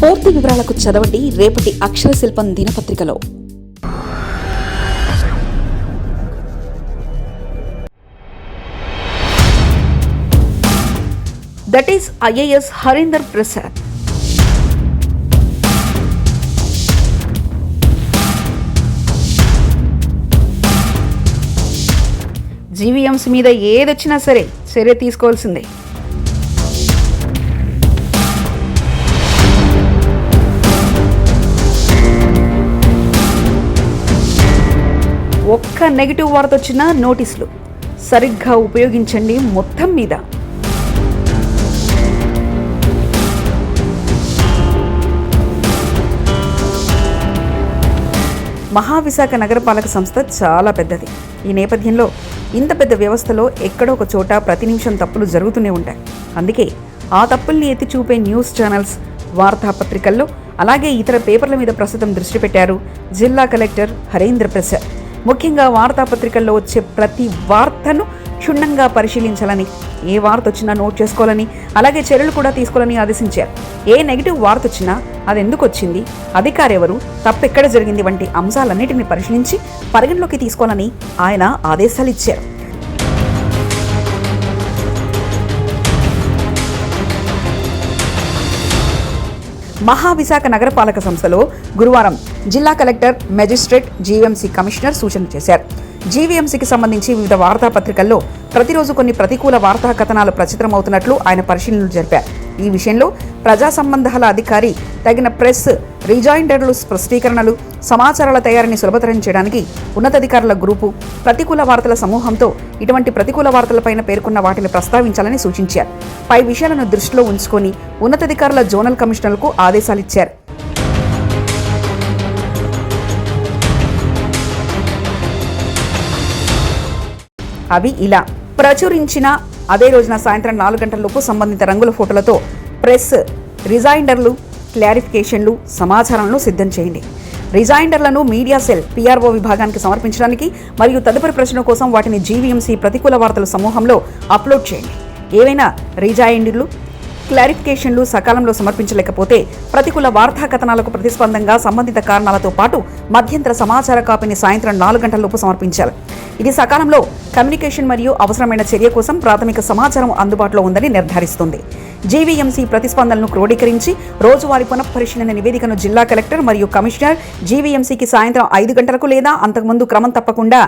పూర్తి వివరాలకు చదవండి రేపటి అక్షర శిల్పం దినపత్రికలో. That is IAS Harinder Prasad GVMC మీద ఏదొచ్చినా సరే చర్య తీసుకోవాల్సిందే. ఒక్క నెగిటివ్ వార్త వచ్చినా నోటీసులు. సరిగ్గా ఉపయోగించండి మొత్తం మీద. మహావిశాఖ నగరపాలక సంస్థ చాలా పెద్దది. ఈ నేపథ్యంలో ఇంత పెద్ద వ్యవస్థలో ఎక్కడో ఒక చోట ప్రతి నిమిషం తప్పులు జరుగుతూనే ఉంటాయి. అందుకే ఆ తప్పుల్ని ఎత్తి చూపే న్యూస్ ఛానల్స్ వార్తాపత్రికల్లో అలాగే ఇతర పేపర్ల మీద ప్రస్తుతం దృష్టి పెట్టారు జిల్లా కలెక్టర్ హరేంద్ర ప్రసాద్. ముఖ్యంగా వార్తాపత్రికల్లో వచ్చే ప్రతి వార్తను క్షుణ్ణంగా పరిశీలించాలని ఏ వార్త వచ్చినా నోట్ చేసుకోవాలని అలాగే చర్యలు కూడా తీసుకోవాలని ఆదేశించారు. ఏ నెగిటివ్ వార్త వచ్చినా అది ఎందుకు వచ్చింది అధికారి ఎవరు తప్పెక్కడ జరిగింది వంటి అంశాలన్నిటిని పరిశీలించి పరిగణలోకి తీసుకోవాలని ఆయన ఆదేశాలు ఇచ్చారు. మహావిశాఖ నగరపాలక సంస్థలో గురువారం జిల్లా కలెక్టర్ మెజిస్ట్రేట్ జీవీఎంసీ కమిషనర్ సూచన చేశారు. జీవీఎంసీకి సంబంధించి వివిధ వార్తాపత్రికల్లో ప్రతిరోజు కొన్ని ప్రతికూల వార్తా కథనాలు ప్రచురమవుతున్నట్లు ఆయన పరిశీలనలు జరిపారు. ఈ విషయంలో ప్రజా సంబంధాల అధికారి తగిన ప్రెస్ రిజాయిండర్లు స్పష్టీకరణలు సమాచారాల తయారీని సులభతరం చేయడానికి ఉన్నతాధికారుల గ్రూపు ప్రతికూల వార్తల సమూహంతో ఇటువంటి ప్రతికూల వార్తలపైన పేర్కొన్న వాటిని ప్రస్తావించాలని సూచించారు. పై విషయాలను దృష్టిలో ఉంచుకొని ఉన్నతాధికారుల జోనల్ కమిషనర్లకు ఆదేశాలిచ్చారు. అవి ఇలా. ప్రచురించిన అదే రోజున సాయంత్రం నాలుగు గంటలలోపు సంబంధిత రంగుల ఫోటోలతో ప్రెస్ రిజైండర్లు క్లారిఫికేషన్లు సమాచారాలను సిద్ధం చేయండి. రిజైండర్లను మీడియా సెల్ పీఆర్ఓ విభాగానికి సమర్పించడానికి మరియు తదుపరి ప్రశ్న కోసం వాటిని జీవీఎంసీ ప్రతికూల వార్తల సమూహంలో అప్లోడ్ చేయండి. ఏవైనా రిజైండర్లు క్లారిఫికేషన్లు సకాలంలో సమర్పించలేకపోతే ప్రతికూల వార్తా కథనాలకు ప్రతిస్పందంగా సంబంధిత కారణాలతో పాటు మధ్యంతర సమాచార కాపీని సాయంత్రం నాలుగు గంటలలోపు సమర్పించాలి ఇది సకాలంలో కమ్యూనికేషన్ మరియు అవసరమైన చర్య కోసం ప్రాథమిక సమాచారం అందుబాటులో ఉందని నిర్ధారిస్తుంది. జీవీఎంసీ ప్రతిస్పందనను క్రోడీకరించి రోజువారీ పునఃపరిశీలన నివేదికను జిల్లా కలెక్టర్ మరియు కమిషనర్ జీవీఎంసీకి సాయంత్రం ఐదు గంటలకు లేదా అంతకుముందు క్రమం తప్పకుండా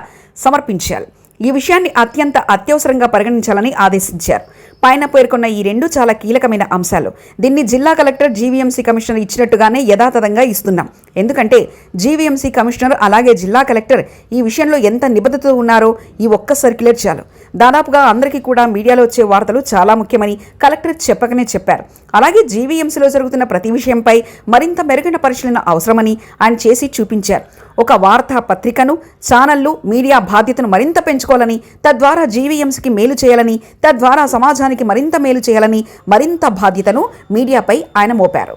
సమర్పించాలి ఈ విషయాన్ని అత్యంత అత్యవసరంగా పరిగణించాలని ఆదేశించారు. పైన పేర్కొన్న ఈ రెండు చాలా కీలకమైన అంశాలు. దీన్ని జిల్లా కలెక్టర్ జీవీఎంసీ కమిషనర్ ఇచ్చినట్టుగానే యథాతథంగా ఇస్తున్నాం. ఎందుకంటే జీవీఎంసీ కమిషనర్ అలాగే జిల్లా కలెక్టర్ ఈ విషయంలో ఎంత నిబద్ధత ఉన్నారో ఈ ఒక్క సర్క్యులర్ చాలు. దాదాపుగా అందరికీ కూడా మీడియాలో వచ్చే వార్తలు చాలా ముఖ్యమని కలెక్టర్ చెప్పకనే చెప్పారు. అలాగే జీవీఎంసీలో జరుగుతున్న ప్రతి విషయంపై మరింత మెరుగైన పరిశీలన అవసరమని ఆయన చేసి చూపించారు. ఒక వార్తా పత్రికను ఛానళ్ళు మీడియా బాధ్యతను మరింత పెంచుకోవాలని తద్వారా జీవీఎంసీకి మేలు చేయాలని తద్వారా సమాజానికి మరింత మేలు చేయాలని మరింత బాధ్యతను మీడియాపై ఆయన మోపారు.